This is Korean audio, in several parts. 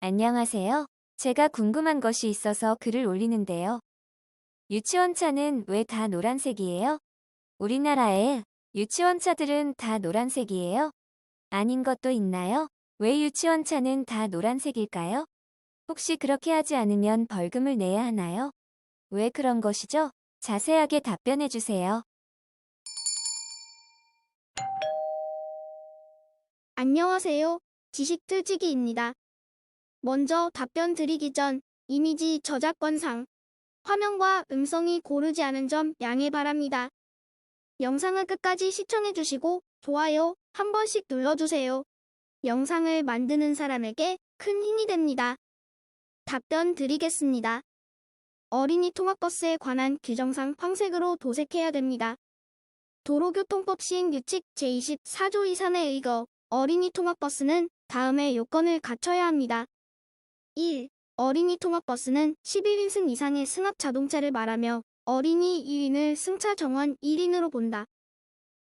안녕하세요. 제가 궁금한 것이 있어서 글을 올리는데요. 유치원 차는 왜 다 노란색이에요? 우리나라의 유치원 차들은 다 노란색이에요? 아닌 것도 있나요? 왜 유치원 차는 다 노란색일까요? 혹시 그렇게 하지 않으면 벌금을 내야 하나요? 왜 그런 것이죠? 자세하게 답변해 주세요. 안녕하세요. 지식틀지기입니다. 먼저 답변 드리기 전 이미지 저작권상 화면과 음성이 고르지 않은 점 양해 바랍니다. 영상을 끝까지 시청해 주시고 좋아요 한 번씩 눌러주세요. 영상을 만드는 사람에게 큰 힘이 됩니다. 답변 드리겠습니다. 어린이 통학버스에 관한 규정상 황색으로 도색해야 됩니다. 도로교통법 시행 규칙 제24조 이산에 의거 어린이 통학버스는 다음의 요건을 갖춰야 합니다. 1. 어린이 통학버스는 11인승 이상의 승합 자동차를 말하며 어린이 2인을 승차 정원 1인으로 본다.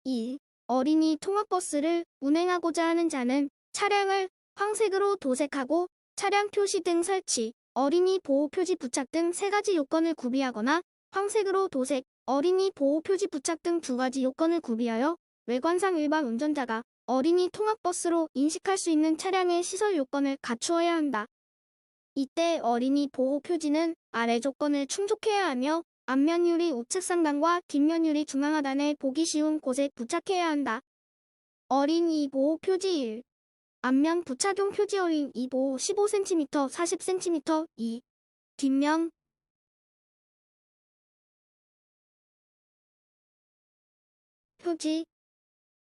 2. 어린이 통학버스를 운행하고자 하는 자는 차량을 황색으로 도색하고 차량 표시 등 설치, 어린이 보호 표지 부착 등 세 가지 요건을 구비하거나 황색으로 도색, 어린이 보호 표지 부착 등 두 가지 요건을 구비하여 외관상 일반 운전자가 어린이 통학버스로 인식할 수 있는 차량의 시설 요건을 갖추어야 한다. 이때 어린이 보호 표지는 아래 조건을 충족해야 하며 앞면 유리 우측 상단과 뒷면 유리 중앙 하단에 보기 쉬운 곳에 부착해야 한다. 어린이 보호 표지 1. 앞면 부착용 표지 어린이 보호 15cm, 40cm 2. 뒷면 표지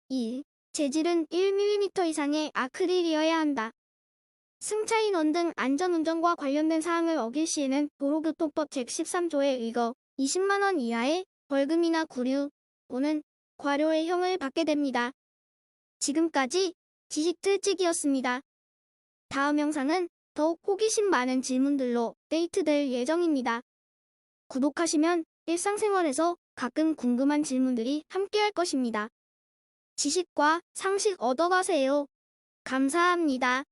2. 재질은 1mm 이상의 아크릴이어야 한다. 승차 인원 등 안전운전과 관련된 사항을 어길 시에는 도로교통법 제13조에 의거 20만원 이하의 벌금이나 구류 또는 과료의 형을 받게 됩니다. 지금까지 지식틀찍이었습니다. 다음 영상은 더욱 호기심 많은 질문들로 데이트될 예정입니다. 구독하시면 일상생활에서 가끔 궁금한 질문들이 함께할 것입니다. 지식과 상식 얻어가세요. 감사합니다.